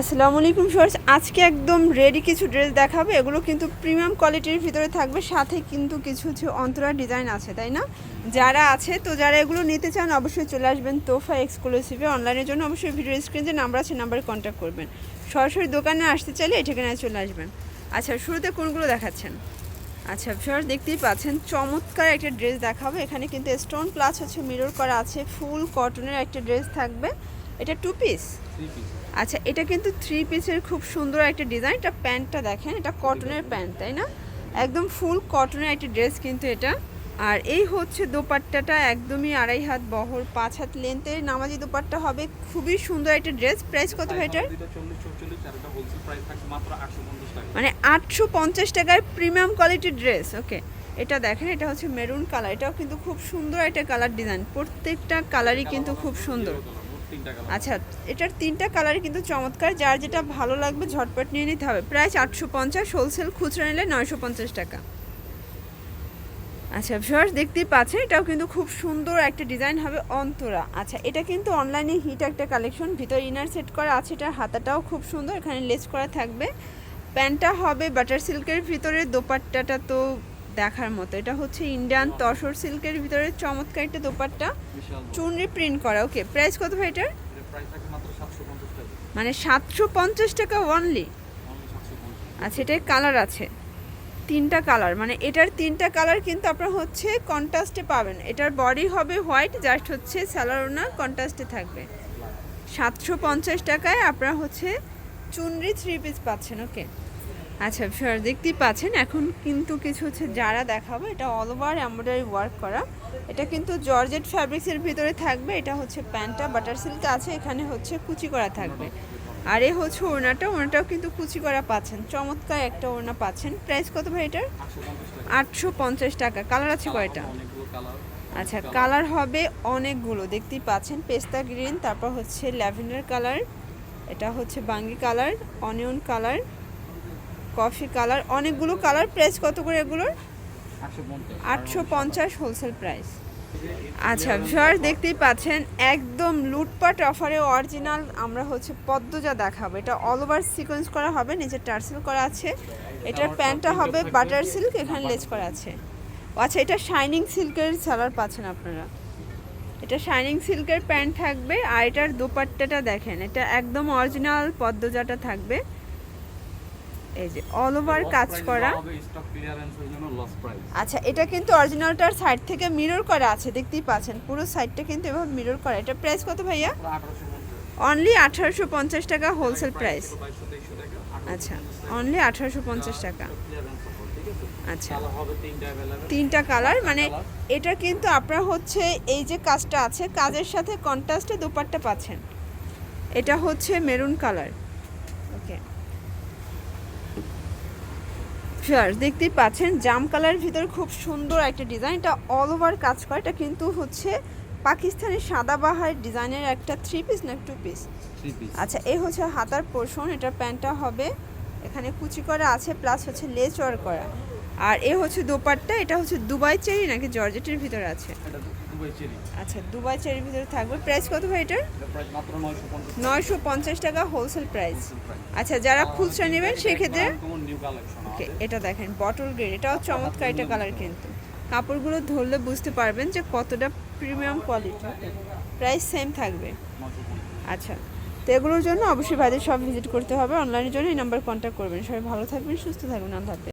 আসসালামু আলাইকুম শর্টস আজকে একদম রেডি কিছু ড্রেস দেখাবে। এগুলো কিন্তু প্রিমিয়াম কোয়ালিটির ভিতরে থাকবে, সাথে কিন্তু কিছু কিছু অন্তরা ডিজাইন আছে, তাই না? যারা আছে, তো যারা এগুলো নিতে চান, অবশ্যই চলে আসবেন তোফা এক্সক্লুসিভে অনলাইনের জন্য। অবশ্যই ভিডিও স্ক্রিন যে নাম্বার আছে নাম্বারে কন্ট্যাক্ট করবেন। সরাসরি দোকানে আসতে চাইলে এই ঠিকানায় চলে আসবেন। আচ্ছা শুরুতে কোনগুলো দেখাচ্ছেন? আচ্ছা ফিওর দেখতেই পাচ্ছেন, চমৎকার একটা ড্রেস দেখাবো। এখানে কিন্তু স্টোন প্লাস হচ্ছে মিরর করা আছে ফুল কটনের একটা ড্রেস থাকবে। এটা টু পিস আচ্ছা এটা কিন্তু থ্রি পিসের খুব সুন্দর একটা ডিজাইন এটা প্যান্টটা দেখেন এটা কটনের প্যান্ট তাই না? একদম ফুল কটনের একটা ড্রেস কিন্তু এটা। আর এই হচ্ছে দোপাট্টাটা একদমই আড়াই হাত বহর পাঁচ হাত লেন্থের নামাজি দোপাট্টা হবে। খুবই সুন্দর একটা ড্রেস প্রাইস কত ভাই এটার? মানে আটশো পঞ্চাশ টাকার প্রিমিয়াম কোয়ালিটির ড্রেস ওকে এটা দেখেন এটা হচ্ছে মেরুন কালার এটাও কিন্তু খুব সুন্দর একটা কালার ডিজাইন প্রত্যেকটা কালারই কিন্তু খুব সুন্দর। আচ্ছা এটার তিনটা কালার কিন্তু চমৎকার। যার যেটা ভালো লাগবে, ঝটপট নিয়ে নিতে হবে। প্রাইস আটশো পঞ্চাশ হোলসেল খুচরা নিলে নয়শো পঞ্চাশ টাকা। আচ্ছা ভিউয়ার্স দেখতেই পাচ্ছেন, এটাও কিন্তু খুব সুন্দর একটা ডিজাইন হবে অন্তরা। আচ্ছা এটা কিন্তু অনলাইনে হিট একটা কালেকশন ভিতর ইনার সেট করা আছে এটার হাতাটাও খুব সুন্দর, এখানে লেস করা থাকবে। প্যান্টটা হবে বাটার সিল্কের ভিতরে, দোপাট্টাটা তো দেখার মতো। এটা হচ্ছে ইন্ডিয়ান তসর সিল্কের ভিতরে চমৎকার একটা দোপাট্টা। চুনরি প্রিন্ট করা ওকে প্রাইস কত ভাই এটার? মানে সাতশো পঞ্চাশ টাকা অনলি আচ্ছা এটার কালার আছে। তিনটা কালার মানে এটার তিনটা কালার কিন্তু আপনার হচ্ছে কন্ট্রাস্টে পাবেন। এটার বডি হবে হোয়াইট জাস্ট হচ্ছে স্যালারোনা কন্ট্রাস্টে থাকবে। সাতশো পঞ্চাশ টাকায় আপনারা হচ্ছে চুনরি থ্রি পিস পাচ্ছেন ওকে আচ্ছা স্যার দেখতেই পাচ্ছেন, এখন কিন্তু কিছু হচ্ছে যারা দেখাবো, এটা অল ওভার এমব্রয়ডারি ওয়ার্ক করা। এটা কিন্তু জর্জেট ফ্যাব্রিক্সের ভিতরে থাকবে, এটা হচ্ছে প্যান্টটা বাটার সিল্ক আছে, এখানে হচ্ছে কুচি করা থাকবে। আর এ হচ্ছে ওড়নাটা, ওড়নাটাও কিন্তু কুচি করা পাচ্ছেন, চমৎকার একটা ওড়না পাচ্ছেন। প্রাইস কত ভাই এটার? আটশো পঞ্চাশ টাকা কালার আছে কয়টা? আচ্ছা কালার হবে অনেকগুলো, দেখতেই পাচ্ছেন, পেস্তা গ্রিন তারপর হচ্ছে ল্যাভেন্ডার কালার এটা হচ্ছে বাঙ্গি colour onion colour coffee colour অনেকগুলো কালার প্রাইস কত করে এগুলোর? আটশো পঞ্চাশ। হোলসেল প্রাইস আচ্ছা ভিউয়ার দেখতেই পাচ্ছেন একদম লুটপাট অফারে অরিজিনাল আমরা হচ্ছে পদ্মজা দেখাবো। এটা অল ওভার সিকোয়েন্স করা হবে নিচে টার্সেল করা আছে। এটার প্যান্টটা হবে বাটার সিল্ক এখানে লেজ করা আছে। আচ্ছা এটা শাইনিং সিল্কের সালার পাচ্ছেন আপনারা। এটা শাইনিং সিল্কের প্যান্ট থাকবে আর এটার দোপাট্টাটা দেখেন এটা একদম অরিজিনাল পদ্মজাটা থাকবে। এই যে অল ওভার কাজ করা। আচ্ছা এটা কিন্তু অরিজিনালটার সাইড থেকে মিরর করা আছে দেখতেই পাচ্ছেন। পুরো সাইডটা কিন্তু এভাবে মিরর করা। এটা প্রাইস কত ভাইয়া? অনলি আঠারোশো পঞ্চাশ টাকা হোলসেল প্রাইস আচ্ছা অনলি আঠারোশো পঞ্চাশ টাকা। আচ্ছা তিনটা কালার মানে এটা কিন্তু আপনার হচ্ছে এই যে কাজটা আছে কাজের সাথে কন্ট্রাস্টে দুপাট্টা পাচ্ছেন। এটা হচ্ছে মেরুন কালার ওকে ফিয়ার্স দেখতেই পাচ্ছেন জাম কালারের ভিতরে খুব সুন্দর একটা ডিজাইন এটা অল ওভার কাজ করে এটা কিন্তু হচ্ছে পাকিস্তানি সাদাবাহার ডিজাইনের একটা থ্রি পিস না টু পিস আচ্ছা এই হচ্ছে হাতার পোর্শন এটা প্যান্টটা হবে এখানে কুচি করা আছে প্লাস হচ্ছে লেস ওয়ার করা। আর এ হচ্ছে দোপাট্টা এটা হচ্ছে দুবাই চেরি নাকি জর্জেটের ভিতরে আছে? আচ্ছা দুবাই চেরির ভিতরে থাকবে। প্রাইস কত ভাই এটার? নয়শো পঞ্চাশ টাকা। হোলসেল প্রাইস আচ্ছা যারা খুচরা নেবেন সেক্ষেত্রে ওকে এটা দেখেন বটল গ্রেড এটাও চমৎকার একটা কালার কিন্তু। কাপড়গুলো ধরলে বুঝতে পারবেন যে কতটা প্রিমিয়াম কোয়ালিটি প্রাইস সেম থাকবে। আচ্ছা তো এগুলোর জন্য অবশ্যই ভাইদের সব ভিজিট করতে হবে। অনলাইনের জন্য এই নাম্বার কন্ট্যাক্ট করবেন। সবাই ভালো থাকবেন সুস্থ থাকবেন। আল্লাহ হাফেজ।